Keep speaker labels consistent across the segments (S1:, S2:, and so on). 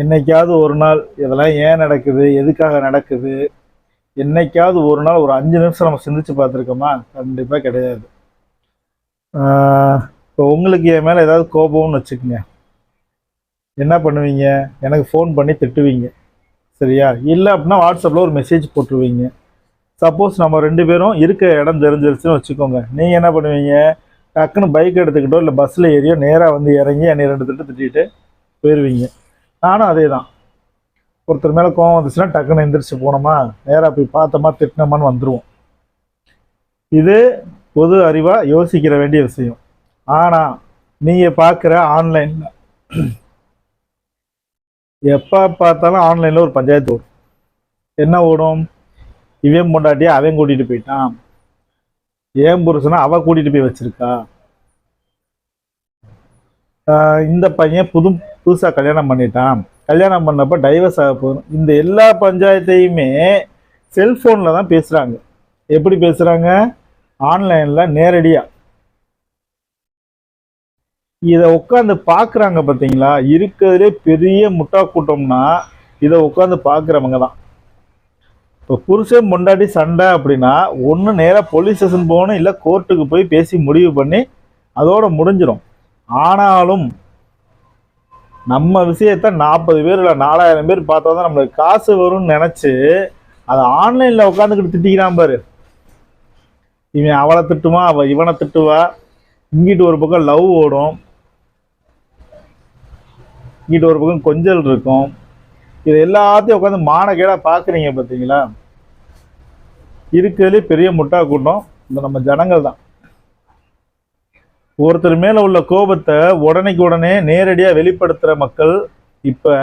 S1: என்னைக்காவது ஒரு நாள் இதெல்லாம் ஏன் நடக்குது? எதுக்காக நடக்குது? என்னைக்காவது ஒரு நாள் ஒரு அஞ்சு நிமிஷம் நம்ம சிந்திச்சு பார்த்துருக்கோமா? கண்டிப்பாக கிடையாது. இப்போ உங்களுக்கு என் மேலே ஏதாவது கோபம்னு வச்சுக்கோங்க. என்ன பண்ணுவீங்க? எனக்கு ஃபோன் பண்ணி திட்டுவீங்க. சரியா? இல்லை அப்படின்னா வாட்ஸ்அப்பில் ஒரு மெசேஜ் போட்டுருவீங்க. சப்போஸ் நம்ம ரெண்டு பேரும் இருக்க இடம் தெரிஞ்சிருச்சுன்னு வச்சுக்கோங்க. நீங்கள் என்ன பண்ணுவீங்க? டக்குன்னு பைக் எடுத்துக்கிட்டோ இல்லை பஸ்ஸில் ஏறியோ நேராக வந்து இறங்கி என்னை ரெண்டு திட்டு திட்டிகிட்டு போயிடுவீங்க நானும் அதே தான் ஒருத்தர் மேலே கோவம் வந்துச்சுன்னா டக்குன்னு எந்திரிச்சு போனோமா நேராக போய் பார்த்தோமா திட்டினோமான்னு வந்துடுவோம் இது பொது அறிவாக யோசிக்கிற வேண்டிய விஷயம். ஆனால் நீங்கள் பார்க்குற ஆன்லைனில் எப்போ பார்த்தாலும் ஆன்லைனில் ஒரு பஞ்சாயத்து ஓடும். என்ன ஓடும்? இவன் பொண்டாட்டியை அவன் கூட்டிகிட்டு போயிட்டான். ஏன் புருஷனா அவள் கூட்டிகிட்டு போய் வச்சிருக்கா? இந்த பையன் புது புதுசாக கல்யாணம் பண்ணிட்டான். கல்யாணம் பண்ணப்போ டைவர்ஸ் ஆக போதும் இந்த எல்லா பஞ்சாயத்தையுமே செல்ஃபோனில் தான் பேசுகிறாங்க எப்படி பேசுகிறாங்க ஆன்லைனில் நேரடியாக இதை உட்காந்து பார்க்குறாங்க பார்த்தீங்களா? இருக்கிறதுலே பெரிய முட்டா கூட்டம்னா இதை உட்காந்து பார்க்குறவங்க தான். இப்போ புருஷன் முண்டாடி சண்டை அப்படின்னா ஒன்று நேராக போலீஸ் ஸ்டேஷன் போகணும் இல்லை கோர்ட்டுக்கு போய் பேசி முடிவு பண்ணி அதோட முடிஞ்சிடும் ஆனாலும் நம்ம விஷயத்த நாற்பது பேர் இல்லை நாலாயிரம் பேர் பார்த்தா தான் நம்மளுக்கு காசு வரும்னு நினச்சி அதை ஆன்லைனில் உட்காந்துக்கிட்டு திட்டிக்கிறான் பாரு. இவன் அவளை திட்டுமா அவள் இவனை திட்டுவா இங்கிட்டு ஒரு பக்கம் லவ் ஓடும். இங்கிட்டு ஒரு பக்கம் கொஞ்சல் இருக்கும். இது எல்லாத்தையும் உட்காந்து மானக்கேடாக பார்க்குறீங்க பார்த்தீங்களா இருக்கிறதுலே பெரிய முட்டா கூட்டம். இந்த நம்ம ஜனங்கள் தான் ஒருத்தர் மேலே உள்ள கோபத்தை உடனைக்கு உடனே நேரடியாக வெளிப்படுத்துகிற மக்கள் இப்போ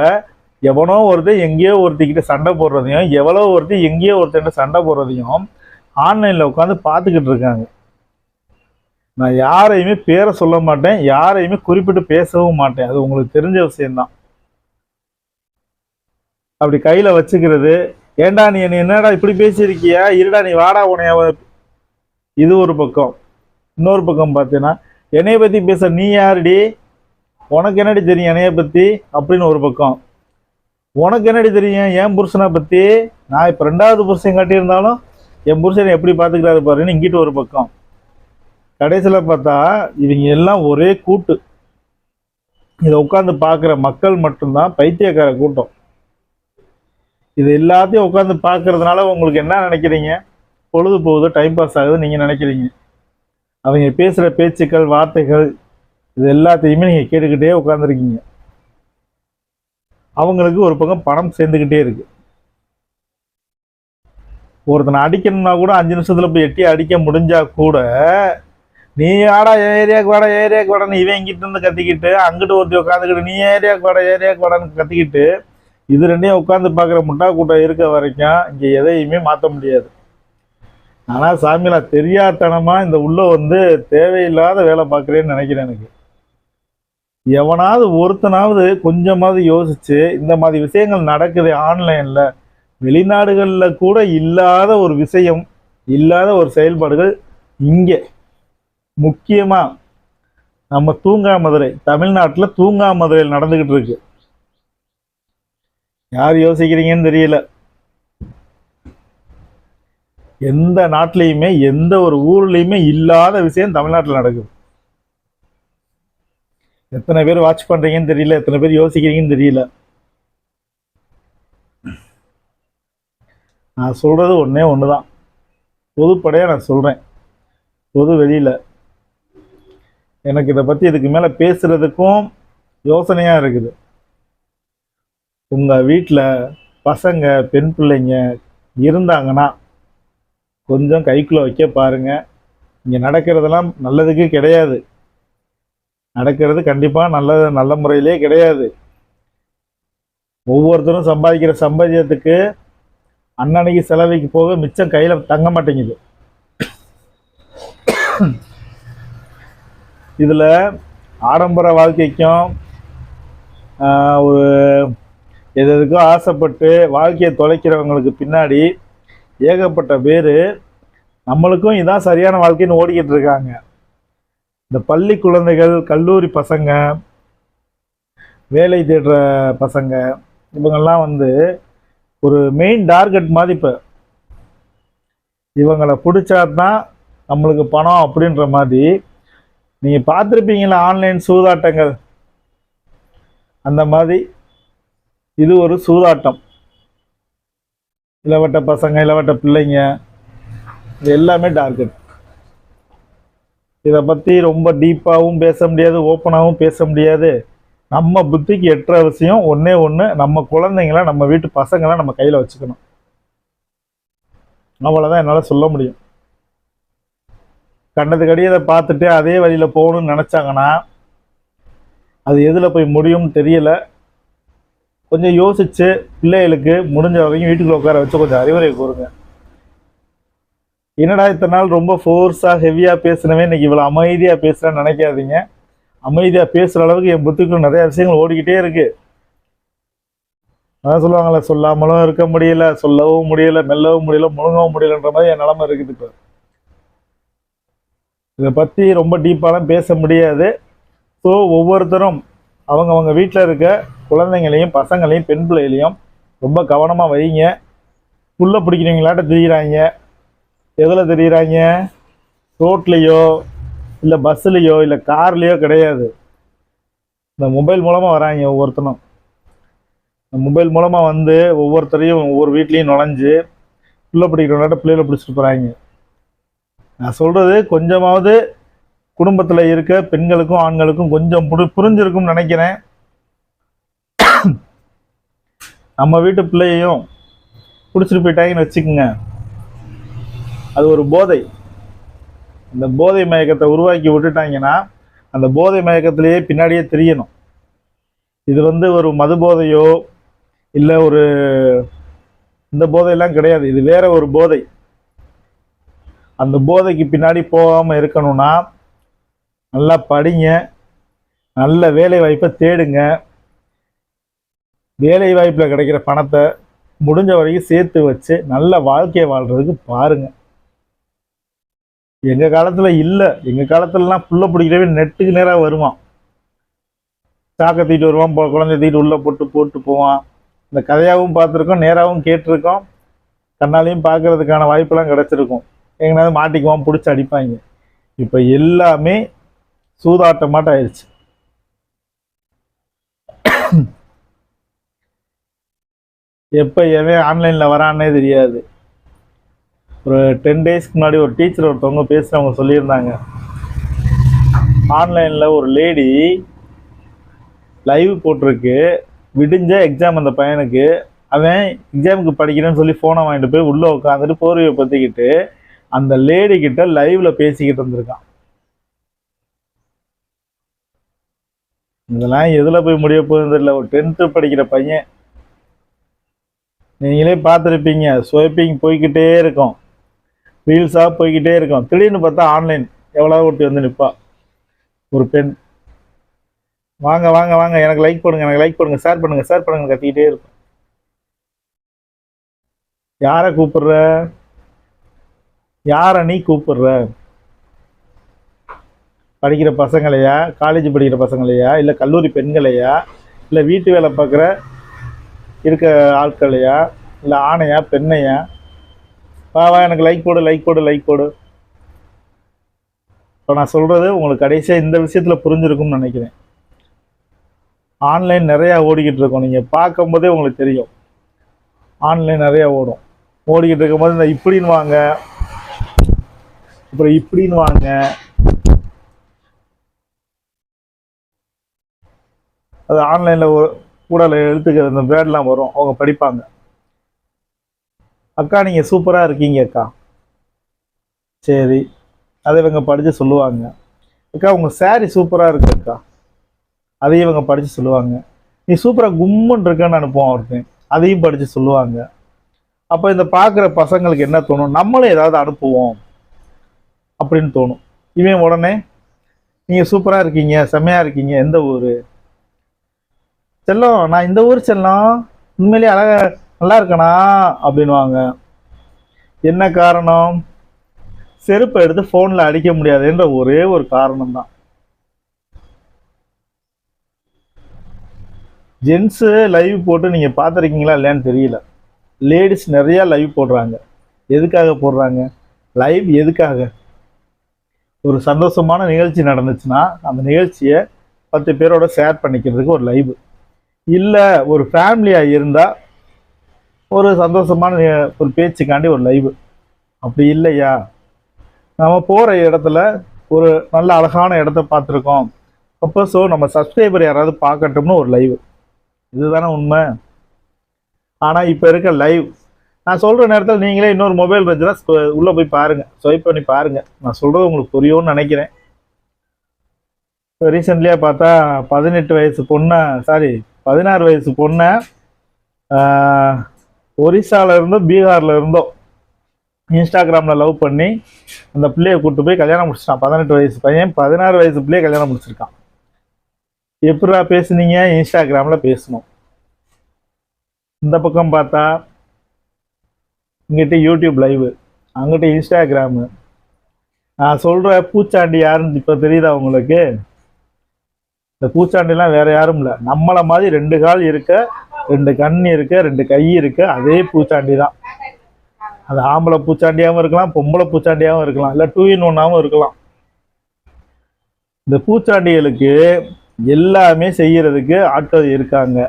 S1: எவனோ ஒருத்தன் எங்கேயோ ஒருத்திக்கிட்ட சண்டை போடுறதையும் எவ்வளோ ஒருத்தர் எங்கேயோ ஒருத்தன் சண்டை போடுறதையும் ஆன்லைனில் உட்காந்து பார்த்துக்கிட்டு இருக்காங்க. நான் யாரையுமே பேரை சொல்ல மாட்டேன் யாரையுமே குறிப்பிட்டு பேசவும் மாட்டேன். அது உங்களுக்கு தெரிஞ்ச விஷயம்தான். அப்படி கையில் வச்சுக்கிறது ஏண்டா நீ என்ன என்னடா இப்படி பேசியிருக்கியா? இருடா நீ வாடா உனைய இது ஒரு பக்கம். இன்னொரு பக்கம் பார்த்தீங்கன்னா என்னைய பற்றி பேச நீ யாருடி? உனக்கு என்னடி தெரியும் என்னைய பற்றி அப்படின்னு ஒரு பக்கம். உனக்கு என்னடி தெரியும் என் புருஷனை பற்றி நான் இப்போ ரெண்டாவது புருஷன் காட்டியிருந்தாலும் என் புருஷனை எப்படி பார்த்துக்கிறாரு பாருன்னு இங்கிட்டு ஒரு பக்கம். கடைசியில் பார்த்தா இவங்க எல்லாம் ஒரே கூட்டு. இதை உட்காந்து பார்க்குற மக்கள் மட்டும்தான் பைத்தியக்கார கூட்டம். இது எல்லாத்தையும் உட்காந்து பார்க்கறதுனால உங்களுக்கு என்ன நினைக்கிறீங்க? பொழுது போகுது டைம் பாஸ் ஆகுதுன்னு நீங்கள் நினைக்கிறீங்க. அவங்க பேசுகிற பேச்சுக்கள் வார்த்தைகள் இது எல்லாத்தையுமே நீங்கள் கேட்டுக்கிட்டே உட்காந்துருக்கீங்க அவங்களுக்கு ஒரு பக்கம் பணம் சேர்ந்துக்கிட்டே இருக்குது ஒருத்தனை அடிக்கணும்னா கூட அஞ்சு நிமிஷத்தில் போய் எட்டி அடிக்க முடிஞ்சா கூட நீ ஆடா ஏரியாவுக்கு வாடா ஏரியாவுக்கு வாடான்னு இவன் இங்கிட்ட இருந்து கத்திக்கிட்டு அங்கிட்டு ஒருத்தி உட்காந்துக்கிட்டு நீ ஏரியாவுக்கு வாடா ஏரியாவுக்கு வாடான்னு கத்திக்கிட்டு இது ரெண்டையும் உட்காந்து பார்க்குற முட்டா கூட்டம் இருக்க வரைக்கும் இங்கே எதையுமே மாற்ற முடியாது. ஆனால் சாமிலா தெரியாதனமாக இந்த உள்ள வந்து தேவையில்லாத வேலை பார்க்குறேன்னு நினைக்கிறேன் எனக்கு. எவனாவது ஒருத்தனாவது கொஞ்சமாவது யோசித்து இந்த மாதிரி விஷயங்கள் நடக்குது ஆன்லைனில் வெளிநாடுகளில் கூட இல்லாத ஒரு விஷயம் இல்லாத ஒரு செயல்பாடுகள் இங்கே. முக்கியமாக நம்ம தூங்காமதுரை தமிழ்நாட்டில் தூங்கா மதுரையில் நடந்துக்கிட்டு இருக்கு. யார் யோசிக்கிறீங்கன்னு தெரியல. எந்த நாட்டிலையுமே எந்த ஒரு ஊர்லேயுமே இல்லாத விஷயம் தமிழ்நாட்டில் நடக்குது. எத்தனை பேர் வாட்ச் பண்ணுறீங்கன்னு தெரியல எத்தனை பேர் யோசிக்கிறீங்கன்னு தெரியல. நான் சொல்கிறது ஒன்றே ஒன்று தான் பொதுப்படையாக நான் சொல்கிறேன் பொது வெளியில். எனக்கு இதை பற்றி இதுக்கு மேலே பேசுகிறதுக்கும் யோசனையாக இருக்குது. உங்கள் வீட்டில் பசங்க பெண் பிள்ளைங்க இருந்தாங்கன்னா கொஞ்சம் கைக்குள்ளே வைக்க பாருங்க. இங்கே நடக்கிறதெல்லாம் நல்லதுக்கு கிடையாது. நடக்கிறது கண்டிப்பாக நல்ல நல்ல முறையிலே கிடையாது. ஒவ்வொருத்தரும் சம்பாதிக்கிற சம்பாதியத்துக்கு அன்னன்னைக்கு செலவைக்கு போக மிச்சம் கையில் தங்க மாட்டேங்குது. இதில் ஆடம்பர வாழ்க்கைக்கும் ஒரு எது எதுக்கோ ஆசைப்பட்டு வாழ்க்கையை தொலைக்கிறவங்களுக்கு பின்னாடி ஏகப்பட்ட பேர் நம்மளுக்கும் இதான் சரியான வாழ்க்கைன்னு ஓடிக்கிட்டு இருக்காங்க. இந்த பள்ளி குழந்தைகள் கல்லூரி பசங்க வேலை தேடுற பசங்க இவங்கெல்லாம் வந்து ஒரு மெயின் டார்கெட் மாதிரி இப்போ இவங்களை பிடிச்சா தான் நம்மளுக்கு பணம் அப்படின்ற மாதிரி. நீங்கள் பார்த்துருப்பீங்களா ஆன்லைன் சூதாட்டங்கள். அந்த மாதிரி இது ஒரு சூதாட்டம். இளவட்ட பசங்க இளவட்ட பிள்ளைங்க இது எல்லாமே டார்கெட் இதை பற்றி ரொம்ப டீப்பாகவும் பேச முடியாது ஓப்பனாகவும் பேச முடியாது. நம்ம புத்திக்கு எட்டுற விஷயம் ஒன்றே ஒன்று நம்ம குழந்தைங்கள நம்ம வீட்டு பசங்களை நம்ம கையில் வச்சுக்கணும். அவ்வளோதான் என்னால் சொல்ல முடியும். கண்டதுக்கடி அதை பார்த்துட்டு அதே வழியில் போகணும்னு நினச்சாங்கன்னா அது எதில் போய் முடியும்னு தெரியலை. கொஞ்சம் யோசித்து பிள்ளைகளுக்கு முடிஞ்ச வரைக்கும் வீட்டுக்குள்ள உட்கார வச்சு கொஞ்சம் அறிவுரை கூறுங்க. என்னடா இத்தனை நாள் ரொம்ப ஃபோர்ஸாக ஹெவியாக பேசுனவே இன்னைக்கு இவ்வளோ அமைதியாக பேசுகிறேன்னு நினைக்காதீங்க. அமைதியாக பேசுகிற அளவுக்கு என் புத்திக்குள்ள நிறைய விஷயங்கள் ஓடிக்கிட்டே இருக்குது அதான் சொல்லுவாங்களே சொல்லாமலும் இருக்க முடியல சொல்லவும் முடியல மெல்லவும் முடியல முழுங்கவும் முடியலன்ற மாதிரி என் நிலமை இருக்குது இப்போ. இதை பற்றி ரொம்ப டீப்பாலாம் பேச முடியாது. ஸோ ஒவ்வொருத்தரும் அவங்கவுங்க வீட்டில் இருக்க குழந்தைங்களையும் பசங்களையும் பெண் பிள்ளைகளையும் ரொம்ப கவனமாக வைங்க. உள்ளே பிடிக்கிறவங்களாட்ட தெரிகிறாங்க எதில் தெரியுறாங்க? ரோட்லேயோ இல்லை பஸ்ஸுலேயோ இல்லை கார்லேயோ கிடையாது. இந்த மொபைல் மூலமாக வராங்க ஒவ்வொருத்தனும். இந்த மொபைல் மூலமாக வந்து ஒவ்வொருத்தரையும் ஒவ்வொரு வீட்லேயும் நுழைஞ்சு புல்ல பிடிக்கிறவங்களாட்ட பிள்ளைகளை பிடிச்சிட்டு போகிறாங்க நான் சொல்கிறது கொஞ்சமாவது குடும்பத்தில் இருக்க பெண்களுக்கும் ஆண்களுக்கும் கொஞ்சம் புரி புரிஞ்சிருக்கும்னு நினைக்கிறேன். நம்ம வீட்டு பிள்ளையையும் பிடிச்சிட்டு போயிட்டாங்கன்னு வச்சுக்கோங்க. அது ஒரு போதை. அந்த போதை மயக்கத்தை உருவாக்கி விட்டுட்டாங்கன்னா அந்த போதை மயக்கத்திலேயே பின்னாடியே தெரியணும். இது வந்து ஒரு மது போதையோ இல்லை ஒரு இந்த போதையெல்லாம் கிடையாது. இது வேற ஒரு போதை. அந்த போதைக்கு பின்னாடி போகாமல் இருக்கணும்னா நல்லா படிங்க. நல்ல வேலை வாய்ப்பை தேடுங்க. வேலை வாய்ப்பில் கிடைக்கிற பணத்தை முடிஞ்ச வரைக்கும் சேர்த்து வச்சு நல்ல வாழ்க்கையை வாழ்கிறதுக்கு பாருங்க. எங்கள் காலத்தில் இல்லை. எங்கள் காலத்துலலாம் புள்ள பிடிக்கிறவே நெட்டுக்கு நேராக வருவான். சாக்கை தீட்டு வருவான் குழந்தை குழந்தைய உள்ளே போட்டு போட்டு போவான். இந்த கதையாகவும் பார்த்துருக்கோம் நேராகவும் கேட்டிருக்கோம். கண்ணாலையும் பார்க்கறதுக்கான வாய்ப்பெல்லாம் கிடச்சிருக்கும். எங்கேனாவது மாட்டிக்குவான் பிடிச்சி அடிப்பாங்க. இப்போ எல்லாமே சூதாட்டமாட்டம் ஆயிடுச்சு. எப்போ எவன் ஆன்லைனில் வரான்னே தெரியாது. ஒரு டென் டேஸ்க்கு முன்னாடி ஒரு டீச்சர் ஒருத்தவங்க பேசுகிறவங்க சொல்லியிருந்தாங்க. ஆன்லைனில் ஒரு லேடி லைவ் போட்டிருக்கு. விடிஞ்ச எக்ஸாம் அந்த பையனுக்கு. அவன் எக்ஸாமுக்கு படிக்கிறேன்னு சொல்லி ஃபோனை வாங்கிட்டு போய் உள்ளே உட்காந்துட்டு போர்வையை பற்றிக்கிட்டு அந்த லேடி கிட்ட லைவில் பேசிக்கிட்டு இருந்திருக்கான். இதெல்லாம் எதில் போய் முடிய போகுதுன்னு தெரியல. ஒரு டென்த்து படிக்கிற பையன். நீங்களே பார்த்துருப்பீங்க. ஸ்வைப்பிங் போய்க்கிட்டே இருக்கும். ரீல்ஸாக போய்க்கிட்டே இருக்கும். திடீர்னு பார்த்தா ஆன்லைன் எவ்வளோ ஒருத்தி வந்து நிற்பா ஒரு பெண். வாங்க வாங்க வாங்க. எனக்கு லைக் பண்ணுங்க எனக்கு லைக் பண்ணுங்க ஷேர் பண்ணுங்க ஷேர் பண்ணுங்க கத்திக்கிட்டே இருக்கும். யாரை கூப்பிடுற? யாரை நீ கூப்பிடுற? படிக்கிற பசங்களையா காலேஜ் படிக்கிற பசங்களையா இல்லை கல்லூரி பெண்களையா இல்லை வீட்டு வேலை பார்க்குற இருக்க ஆட்களையா இல்லை ஆணையா பெண்ணையா? வா வா எனக்கு லைக் போடு லைக் போடு லைக் போடு. இப்போ நான் சொல்கிறது உங்களுக்கு கடைசியாக இந்த விஷயத்தில் புரிஞ்சிருக்கும்னு நினைக்கிறேன். ஆன்லைன் நிறையா ஓடிக்கிட்டு இருக்கோம். நீங்கள் பார்க்கும்போதே உங்களுக்கு தெரியும். ஆன்லைன் நிறையா ஓடும். ஓடிக்கிட்டு இருக்கும்போது இந்த இப்படின்னு வாங்க. அப்புறம் இப்படின்னு வாங்க. அது ஆன்லைனில் ஒரு கூட எழுத்துக்க இந்த வேர்டெலாம் வரும். அவங்க படிப்பாங்க. அக்கா நீங்கள் சூப்பராக இருக்கீங்க அக்கா. சரி. அதை இவங்க படித்து சொல்லுவாங்க. அக்கா உங்கள் saree சூப்பராக இருக்கு அக்கா. அதையும் இவங்க படித்து சொல்லுவாங்க. நீ சூப்பராக கும்முன்னு இருக்கன்னு அனுப்புவோம் ஒருத்தன். அதையும் படித்து சொல்லுவாங்க. அப்போ இந்த பார்க்குற பசங்களுக்கு என்ன தோணும்? நம்மளும் ஏதாவது அனுப்புவோம் அப்படின்னு தோணும். இவன் உடனே நீங்கள் சூப்பராக இருக்கீங்க செம்மையாக இருக்கீங்க எந்த ஊர்? செல்லம் நான் இந்த ஊர் செல்லம் உண்மையிலேயே அழகா நல்லா இருக்கணா அப்படின்வாங்க என்ன காரணம்? செருப்பை எடுத்து ஃபோனில் அடிக்க முடியாதுன்ற ஒரே ஒரு காரணம் தான் ஜென்ஸு லைவ் போட்டு நீங்கள் பார்த்துருக்கீங்களா இல்லையான்னு தெரியல. லேடிஸ் நிறையா லைவ் போடுறாங்க. எதுக்காக போடுறாங்க? லைவ் எதுக்காக? ஒரு சந்தோஷமான நிகழ்ச்சி நடந்துச்சுன்னா அந்த நிகழ்ச்சியை பத்து பேரோட ஷேர் பண்ணிக்கிறதுக்கு ஒரு லைவ் இல்லை ஒரு ஃபேமிலியாக இருந்தால் ஒரு சந்தோஷமான ஒரு பேச்சுக்காண்டி ஒரு லைவ் அப்படி இல்லையா? நம்ம போகிற இடத்துல ஒரு நல்ல அழகான இடத்த பார்த்துருக்கோம். அப்போ ஸோ நம்ம சப்ஸ்கிரைபர் யாராவது பார்க்கட்டும்னு ஒரு லைவ் இதுதானே உண்மை? ஆனால் இப்போ இருக்க லைவ் நான் சொல்கிற நேரத்தில் நீங்களே இன்னொரு மொபைல் இருந்துச்சுன்னா உள்ளே போய் பாருங்கள் ஸ்வைப் பண்ணி பாருங்கள் நான் சொல்கிறது உங்களுக்கு புரியும்னு நினைக்கிறேன். இப்போ ரீசெண்ட்லியாக பார்த்தா பதினெட்டு வயசு பொண்ணை சாரி பதினாறு வயசு பொண்ணை ஒரிசால இருந்தோ பீகார்ல இருந்தோ இன்ஸ்டாகிராமில் லவ் பண்ணி அந்த பிள்ளையை கூட்டு போய் கல்யாணம் முடிச்சிட்டான். பதினெட்டு வயசு பையன் பதினாறு வயசு பிள்ளைய கல்யாணம் முடிச்சிருக்கான். எப்படா பேசுனீங்க? இன்ஸ்டாகிராமில் பேசணும். இந்த பக்கம் பார்த்தா இங்கிட்ட யூடியூப் லைவு அங்கிட்ட இன்ஸ்டாகிராமு. நான் சொல்கிற பூச்சாண்டி யாருன்னு இப்போ தெரியுதா உங்களுக்கு? இந்த பூச்சாண்டிலாம் வேற யாரும் இல்லை. நம்மளை மாதிரி ரெண்டு கால் இருக்க ரெண்டு கண் இருக்க ரெண்டு கை இருக்க அதே பூச்சாண்டி தான் அது ஆம்பளை பூச்சாண்டியாகவும் இருக்கலாம் பொம்பளை பூச்சாண்டியாகவும் இருக்கலாம் இல்லை டூ இன் ஒன்னாகவும் இருக்கலாம். இந்த பூச்சாண்டிகளுக்கு எல்லாமே செய்யறதுக்கு ஆட்கள் இருக்காங்க.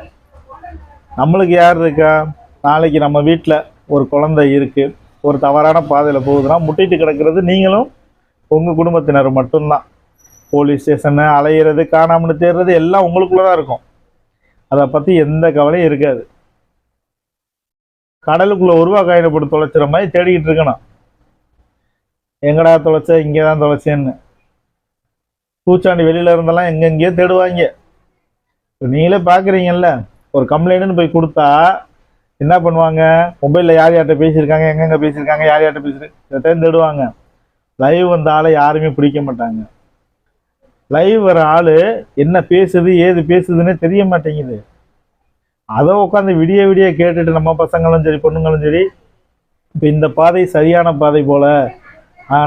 S1: நம்மளுக்கு யார் இருக்கா? நாளைக்கு நம்ம வீட்டில் ஒரு குழந்தை இருக்கு. ஒரு தவறான பாதையில் போகுதுன்னா முட்டிட்டு கிடக்கிறது நீங்களும் உங்கள் குடும்பத்தினர் மட்டும்தான். போலீஸ் ஸ்டேஷனு அலையிறது காணாமல் தேடுறது எல்லாம் உங்களுக்குள்ள தான் இருக்கும். அதை பற்றி எந்த கவலையும் இருக்காது. கடலுக்குள்ள ஒரு ரூபா காயினை போட்டு தொலைச்சிற மாதிரி தேடிக்கிட்டு இருக்கணும். எங்கடா தொலைச்ச? இங்கே தான் தொலைச்சேன்னு. பூச்சாண்டி வெளியில இருந்தெல்லாம் எங்கெங்கேயோ தேடுவாங்க. நீங்களே பார்க்குறீங்கல்ல ஒரு கம்ப்ளைண்ட்னு போய் கொடுத்தா என்ன பண்ணுவாங்க? மொபைலில் யார் யார்கிட்ட பேசியிருக்காங்க? எங்கெங்க பேசியிருக்காங்க? யார் யார்கிட்ட பேசியிருக்கு டைம் தேடுவாங்க. லைவ் வந்த ஆளை யாருமே பிடிக்க மாட்டாங்க. லைவ் வர ஆள் என்ன பேசுது ஏது பேசுதுன்னே தெரிய மாட்டேங்குது. அதை உட்காந்து விடிய விடிய கேட்டுட்டு நம்ம பசங்களும் சரி பொண்ணுங்களும் சரி இப்போ இந்த பாதை சரியான பாதை போல்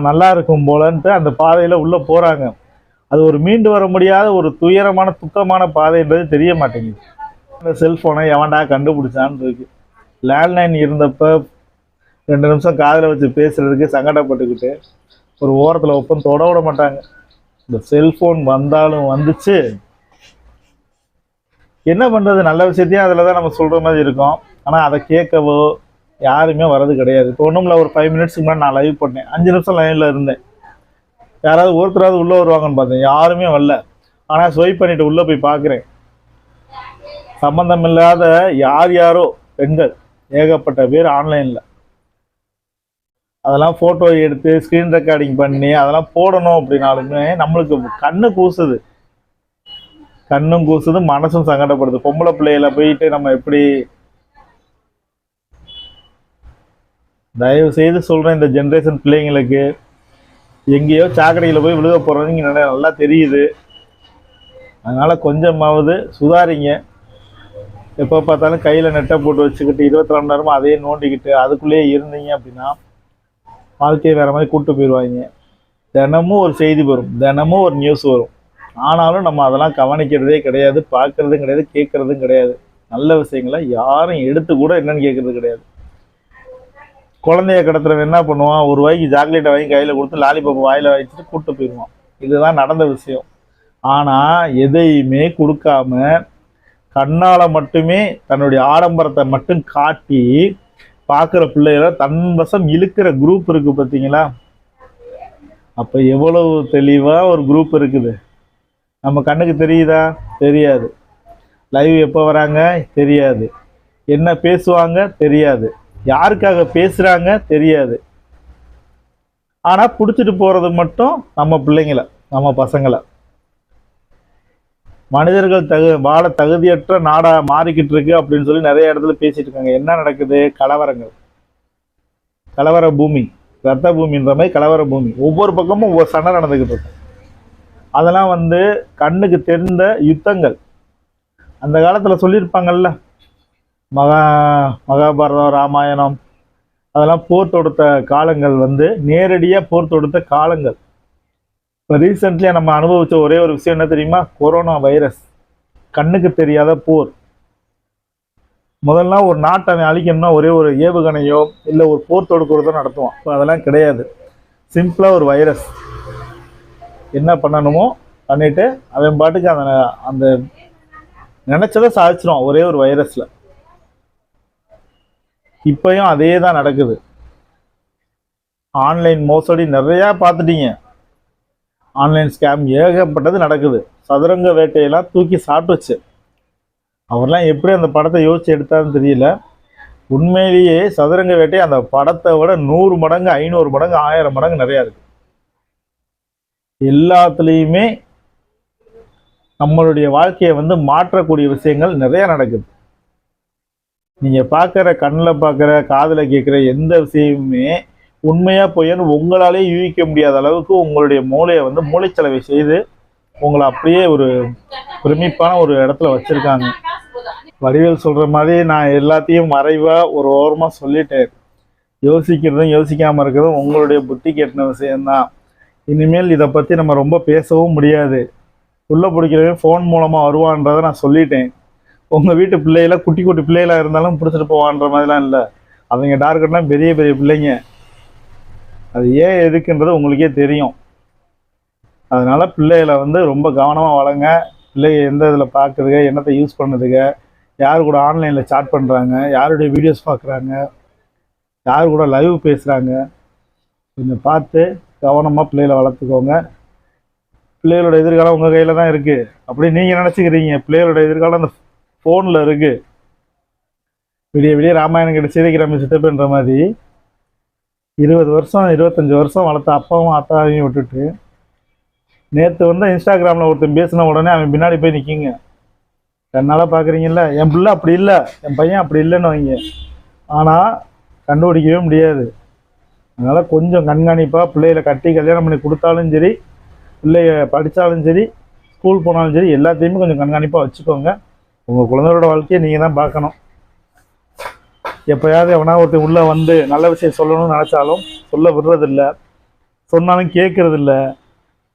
S1: நல்லா இருக்கும் போலன்ட்டு அந்த பாதையில் உள்ளே போகிறாங்க அது ஒரு மீண்டு வர முடியாத ஒரு துயரமான துக்கமான பாதைன்றது தெரிய மாட்டேங்குது. இந்த செல்ஃபோனை எவன்டா கண்டுபிடிச்சான்னு இருக்கு. லேண்ட்லைன் இருந்தப்போ ரெண்டு நிமிஷம் காதில் வச்சு பேசுகிறதுக்கு சங்கடப்பட்டுக்கிட்டு ஒரு ஓரத்தில் ஒப்பம் தொட விட மாட்டாங்க. இந்த செல்ஃபோன் வந்தாலும் வந்துச்சு. என்ன பண்ணுறது நல்ல விஷயத்தையும் அதில் தான் நம்ம சொல்கிற மாதிரி இருக்கும். ஆனால் அதை கேட்கவோ யாருமே வர்றது கிடையாது. இப்போ ஒன்றும்ல ஒரு ஃபைவ் மினிட்ஸ்க்கு முன்னாடி நான் லைவ் பண்ணேன். அஞ்சு நிமிஷம் லைனில் இருந்தேன். யாராவது ஒருத்தராவது உள்ளே வருவாங்கன்னு பார்த்தேன். யாருமே வரல. ஆனால் ஸ்வைப் பண்ணிட்டு உள்ளே போய் பார்க்குறேன். சம்மந்தம் இல்லாத யார் யாரோ பெண்கள் ஏகப்பட்ட பேர் ஆன்லைனில் அதெல்லாம் ஃபோட்டோ எடுத்து ஸ்க்ரீன் ரெக்கார்டிங் பண்ணி அதெல்லாம் போடணும் அப்படின்னாலுமே நம்மளுக்கு கண்ணு கூசுது. கண்ணும் கூசுது மனசும் சங்கடப்படுது. பொம்பளை பிள்ளையில போயிட்டு நம்ம எப்படி தயவு செய்து சொல்கிறேன் இந்த ஜென்ரேஷன் பிள்ளைங்களுக்கு. எங்கேயோ சாக்கடையில் போய் விழுக போறதுங்க நல்லா- நல்லா தெரியுது. அதனால் கொஞ்சமாவது சுதாரிங்க. எப்போ பார்த்தாலும் கையில் நெட்டை போட்டு வச்சுக்கிட்டு இருபத்தி ரெண்டு நேரமும் அதையே நோண்டிக்கிட்டு அதுக்குள்ளேயே இருந்தீங்க அப்படின்னா வாழ்க்கையை வேற மாதிரி கூட்டு போயிடுவாங்க தினமும் ஒரு செய்தி வரும். தினமும் ஒரு நியூஸ் வரும். ஆனாலும் நம்ம அதெல்லாம் கவனிக்கிறதே கிடையாது பார்க்கறதும் கிடையாது கேட்கறதும் கிடையாது. நல்ல விஷயங்களை யாரும் எடுத்து கூட என்னன்னு கேட்கறது கிடையாது. குழந்தைய கடத்துறவன் என்ன பண்ணுவான்? ஒரு ரூபாய்க்கு சாக்லேட்டை வாங்கி கையில் கொடுத்து லாலிபாப் வாயில் வச்சுட்டு கூட்டு போயிடுவான் இதுதான் நடந்த விஷயம். ஆனால் எதையுமே கொடுக்காம கண்ணால் மட்டுமே தன்னுடைய ஆடம்பரத்தை மட்டும் காட்டி பார்க்குற பிள்ளைகளை தன் வசம் இழுக்கிற குரூப் இருக்குது பார்த்தீங்களா? அப்போ எவ்வளவு தெளிவாக ஒரு குரூப் இருக்குது? நம்ம கண்ணுக்கு தெரியுதா? தெரியாது. லைவ் எப்போ வராங்க? தெரியாது. என்ன பேசுவாங்க? தெரியாது. யாருக்காக பேசுகிறாங்க தெரியாது. ஆனால் பிடிச்சிட்டு போகிறது மட்டும் நம்ம பிள்ளைங்களை நம்ம பசங்களை. மனிதர்கள் தகு வாழ தகுதியற்ற நாடா மாறிக்கிட்டு இருக்கு அப்படின்னு சொல்லி நிறைய இடத்துல பேசிட்டு இருக்காங்க. என்ன நடக்குது? கலவரங்கள். கலவர பூமி. ரத்த பூமின்ற மாதிரி கலவர பூமி. ஒவ்வொரு பக்கமும் ஒவ்வொரு சண்டை நடந்துக்கிட்டு இருக்கும். அதெல்லாம் வந்து கண்ணுக்கு தெரிந்த யுத்தங்கள். அந்த காலத்தில் சொல்லியிருப்பாங்கல்ல மகா மகாபாரதம் ராமாயணம் அதெல்லாம் போர் தொடுத்த காலங்கள் வந்து நேரடியாக போர் தொடுத்த காலங்கள். இப்போ ரீசெண்ட்லியாக நம்ம அனுபவித்த ஒரே ஒரு விஷயம் என்ன தெரியுமா? கொரோனா வைரஸ் கண்ணுக்கு தெரியாத போர். முதல்ல ஒரு நாட்டை அவன் அழிக்கணும்னா ஒரே ஒரு ஏவுகணையோ இல்லை ஒரு போர் தொடுக்கிறதோ நடத்துவான். இப்போ அதெல்லாம் கிடையாது. சிம்பிளாக ஒரு வைரஸ் என்ன பண்ணணுமோ பண்ணிவிட்டு அவன் பாட்டுக்கு அந்த அந்த நினச்சதை சாதிச்சிடும் ஒரே ஒரு வைரஸில் இப்பயும் அதே தான் நடக்குது. ஆன்லைன் மோசடி நிறையா பார்த்துட்டீங்க. ஆன்லைன் ஸ்கேம் ஏகப்பட்டது நடக்குது. சதுரங்க வேட்டையெல்லாம் தூக்கி சாப்பிட்டுச்சு. அவர்லாம் எப்படி அந்த படத்தை யோசிச்சு எடுத்தாருன்னு தெரியல. உண்மையிலேயே சதுரங்க வேட்டை அந்த படத்தை விட நூறு மடங்கு ஐநூறு மடங்கு ஆயிரம் மடங்கு நிறையா இருக்கு. எல்லாத்துலேயுமே நம்மளுடைய வாழ்க்கையை வந்து மாற்றக்கூடிய விஷயங்கள் நிறையா நடக்குது. நீங்கள் பார்க்குற கண்ணில் பார்க்குற காதில் கேட்குற எந்த விஷயமுமே உண்மையாக பொய்யன்னு உங்களாலே யூகிக்க முடியாத அளவுக்கு உங்களுடைய மூளையை வந்து மூளைச்சலவை செய்து உங்களை அப்படியே ஒரு பிரமிப்பான ஒரு இடத்துல வச்சுருக்காங்க. வடிவேல் சொல்கிற மாதிரி நான் எல்லாத்தையும் மறைவாக ஒரு ஓரமாக சொல்லிட்டேன். யோசிக்கிறதும் யோசிக்காமல் இருக்கிறதும் உங்களுடைய புத்தி கெட்டின விஷயம்தான். இனிமேல் இதை பற்றி நம்ம ரொம்ப பேசவும் முடியாது. உள்ள பிடிக்கிறவன் ஃபோன் மூலமாக வருவான்றதை நான் சொல்லிட்டேன். உங்கள் வீட்டு பிள்ளைகள குட்டி குட்டி பிள்ளைகளாக இருந்தாலும் பிடிச்சிட்டு போவான்ற மாதிரிலாம் இல்லை. அவங்க டார்கெட்லாம் பெரிய பெரிய பிள்ளைங்க. அது ஏன் எதுக்குன்றது உங்களுக்கே தெரியும். அதனால் பிள்ளைகளை வந்து ரொம்ப கவனமாக வளங்க பிள்ளைங்க எந்த இதில் பார்க்குதுங்க என்னத்தை யூஸ் பண்ணுதுங்க யார் கூட ஆன்லைனில் சாட் பண்ணுறாங்க யாருடைய வீடியோஸ் பார்க்குறாங்க யார் கூட லைவ் பேசுகிறாங்க கொஞ்சம் பார்த்து கவனமாக பிள்ளைகளை வளர்த்துக்கோங்க. பிள்ளைகளோட எதிர்காலம் உங்கள் கையில் தான் இருக்குது அப்படி நீங்கள் நினச்சிக்கிறீங்க. பிள்ளைகளோட எதிர்காலம் அந்த ஃபோனில் இருக்குது விடிய விடிய ராமாயணம் கிட்ட சீதைக்கிராம சித்தப்புன்ற மாதிரி இருபது வருஷம் இருபத்தஞ்சி வருஷம் வளர்த்த அப்பாவும் அத்தாவையும் விட்டுட்டு நேற்று வந்து இன்ஸ்டாகிராமில் ஒருத்தன் பேசின உடனே அவன் பின்னாடி போய் நிற்கிங்க கண்ணால் பார்க்குறீங்கல்ல என் பிள்ளை அப்படி இல்லை என் பையன் அப்படி இல்லைன்னு வைங்க. ஆனால் கண்டுபிடிக்கவே முடியாது. அதனால் கொஞ்சம் கண்காணிப்பாக பிள்ளைகளை கட்டி கல்யாணம் பண்ணி கொடுத்தாலும் சரி பிள்ளைய படித்தாலும் சரி ஸ்கூல் போனாலும் சரி எல்லாத்தையுமே கொஞ்சம் கண்காணிப்பாக வச்சுக்கோங்க. உங்கள் குழந்தையோட வாழ்க்கையை நீங்கள் தான் பார்க்கணும். எப்போயாவது எவனா ஒருத்தர் உள்ளே வந்து நல்ல விஷயம் சொல்லணும்னு நினச்சாலும் சொல்ல விடுறதில்ல. சொன்னாலும் கேட்கறதில்ல.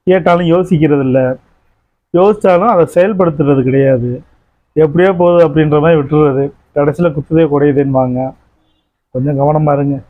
S1: கேட்டாலும் யோசிக்கிறதில்ல. யோசித்தாலும் அதை செயல்படுத்துறது கிடையாது. எப்படியோ போகுது அப்படின்ற மாதிரி விட்டுறது. கடைசியில் குத்துதே குறையுதுன்பாங்க கொஞ்சம் கவனமாக இருங்க.